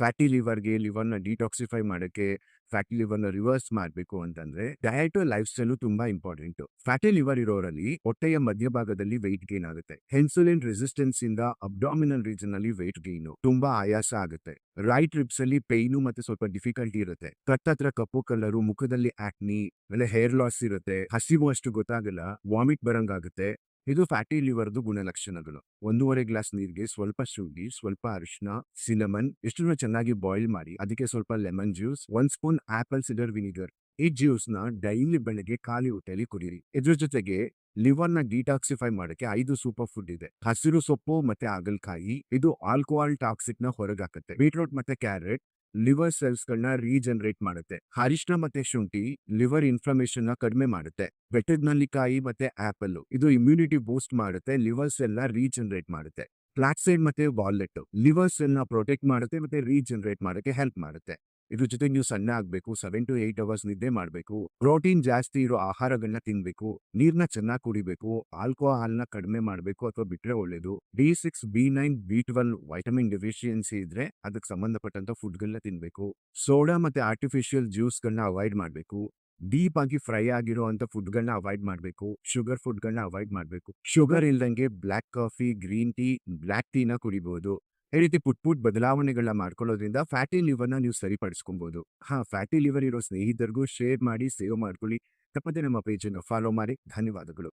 Fatty ಲಿವರ್ಗೆ ಲಿವರ್ನ detoxify ಮಾಡೋಕ್ಕೆ ಫ್ಯಾಟಿ ಲಿವರ್ನ ರಿವರ್ಸ್ ಮಾಡಬೇಕು ಅಂತಂದ್ರೆ ಡಯಟ್ ಲೈಫ್ ಸ್ಟೈಲು ತುಂಬಾ ಇಂಪಾರ್ಟೆಂಟ್ ಫ್ಯಾಟಿ ಲಿವರ್ ಇರೋರಲ್ಲಿ ಹೊಟ್ಟೆಯ ಮಧ್ಯಭಾಗದಲ್ಲಿ ವೆಯ್ಟ್ ಗೇನ್ ಆಗುತ್ತೆ. ಹೆನ್ಸುಲಿನ್ ರೆಸಿಸ್ಟೆನ್ಸ್ ಇಂದ ಅಬ್ಡಾಮಿನಲ್ ರೀಜನ್ ಅಲ್ಲಿ ವೆಯ್ಟ್ ಗೇನ್ ತುಂಬಾ ಆಯಾಸ ಆಗುತ್ತೆ. ರೈಟ್ ರಿಪ್ಸ್ ಅಲ್ಲಿ ಪೈನು ಮತ್ತೆ ಸ್ವಲ್ಪ ಡಿಫಿಕಲ್ಟಿ ಇರುತ್ತೆ. ಕತ್ತತ್ರ ಕಪ್ಪು ಕಲರು, ಮುಖದಲ್ಲಿ ಆಕ್ನಿ ಆಮೇಲೆ ಹೇರ್ ಲಾಸ್ ಇರುತ್ತೆ. ಹಸಿವು ಅಷ್ಟು ಗೊತ್ತಾಗಲ್ಲ ವಾಮಿಟ್ ಬರಂಗಾಗುತ್ತೆ. ಇದು ಫ್ಯಾಟಿ ಲಿವರ್ದು ಗುಣಲಕ್ಷಣಗಳು. ಒಂದೂವರೆ ಗ್ಲಾಸ್ ನೀರಿಗೆ ಸ್ವಲ್ಪ ಶುಂಠಿ, ಸ್ವಲ್ಪ ಅರಿಶಿನ ಸಿನಮನ್ ಇಷ್ಟನ್ನು ಚೆನ್ನಾಗಿ ಬಾಯ್ಲ್ ಮಾಡಿ ಅದಕ್ಕೆ ಸ್ವಲ್ಪ lemon juice, one spoon apple cider vinegar. ಈ ಜ್ಯೂಸ್ನ ಡೈಲಿ ಬೆಳಗ್ಗೆ ಖಾಲಿ ಹೊಟ್ಟೆಲಿ ಕುಡಿರಿ. ಇದ್ರ ಜೊತೆಗೆ ಲಿವರ್ನ ಡಿಟಾಕ್ಸಿಫೈ ಮಾಡಕ್ಕೆ ಐದು ಸೂಪರ್ ಫುಡ್ ಇದೆ. ಹಸಿರು ಸೊಪ್ಪು ಮತ್ತೆ ಆಗಲ್ಕಾಯಿ ಇದು ಆಲ್ಕೋಹಾಲ್ ಟಾಕ್ಸಿಕ್ನ ಹೊರಗಾಕತ್ತೆ. ಬೀಟ್ರೂಟ್ ಮತ್ತೆ ಕ್ಯಾರೆಟ್ ಲಿವರ್ ಸೆಲ್ಸ್ ಗಳನ್ನ ರೀಜನರೇಟ್ ಮಾಡುತ್ತೆ. ಅರಿಶಿನ ಮತ್ತೆ ಶುಂಠಿ ಲಿವರ್ ಇನ್ಫ್ಲಮೇಷನ್ನ ಕಡಿಮೆ ಮಾಡುತ್ತೆ. ಬೆಟ್ಟದ ನಲ್ಲಿಕಾಯಿ ಮತ್ತೆ ಆಪಲ್ ಇದು ಇಮ್ಯುನಿಟಿ ಬೂಸ್ಟ್ ಮಾಡುತ್ತೆ, ಲಿವರ್ ಸೆಲ್ನ ರೀಜನರೇಟ್ ಮಾಡುತ್ತೆ. ಫ್ಲಾಕ್ಸೈಡ್ ಮತ್ತೆ ವಾಲ್ಲೆಟ್ ಲಿವರ್ ಸೆಲ್ನ ಪ್ರೊಟೆಕ್ಟ್ ಮಾಡುತ್ತೆ ಮತ್ತೆ ರೀಜನರೇಟ್ ಮಾಡಕ್ಕೆ ಹೆಲ್ಪ್ ಮಾಡುತ್ತೆ. ಇದ್ರ ಜೊತೆ ನೀವು ಸಣ್ಣ ಆಗ್ಬೇಕು ಸೆವೆನ್ ಟು ಏಟ್ ಅವರ್ಸ್ ನಿದ್ದೆ ಮಾಡಬೇಕು ಪ್ರೋಟೀನ್ ಜಾಸ್ತಿ ಇರೋ ಆಹಾರಗಳನ್ನ ತಿನ್ಬೇಕು, ನೀರ್ನ ಚೆನ್ನಾಗಿ ಕುಡಿಬೇಕು ಆಲ್ಕೋಹಾಲ್ನ ಕಡಿಮೆ ಮಾಡಬೇಕು ಅಥವಾ ಬಿಟ್ರೆ ಒಳ್ಳೇದು D six B nine B twelve vitamin deficiency ಇದ್ರೆ ಅದಕ್ಕೆ ಸಂಬಂಧಪಟ್ಟಂತ ಫುಡ್ಗಳನ್ನ ತಿನ್ಬೇಕು ಸೋಡಾ ಮತ್ತೆ ಆರ್ಟಿಫಿಷಿಯಲ್ ಜ್ಯೂಸ್ಗಳನ್ನ ಅವಾಯ್ಡ್ ಮಾಡಬೇಕು ಡೀಪ್ ಆಗಿ ಫ್ರೈ ಆಗಿರುವಂತ ಫುಡ್ಗಳನ್ನ ಅವಾಯ್ಡ್ ಮಾಡಬೇಕು ಶುಗರ್ ಫುಡ್ಗಳನ್ನ ಅವಾಯ್ಡ್ ಮಾಡಬೇಕು ಶುಗರ್ ಇಲ್ದಂಗೆ black coffee green tea black ಟೀನ ಕುಡಿಬಹುದು ಈ ರೀತಿ ಪುಟ್ ಪುಟ್ ಬದಲಾವಣೆಗಳನ್ನ ಮಾಡ್ಕೊಳ್ಳೋದ್ರಿಂದ ಫ್ಯಾಟಿ ಲಿವರ್ನ ನೀವು ಸರಿಪಡಿಸ್ಕೊಬಹುದು ಹಾ, ಫ್ಯಾಟಿ ಲಿವರ್ ಇರೋ ಸ್ನೇಹಿತರಿಗೂ ಶೇರ್ ಮಾಡಿ, ಸೇವ್ ಮಾಡ್ಕೊಳ್ಳಿ. ತಪ್ಪದೆ ನಮ್ಮ ಪೇಜನ್ನು ಫಾಲೋ ಮಾಡಿ. ಧನ್ಯವಾದಗಳು.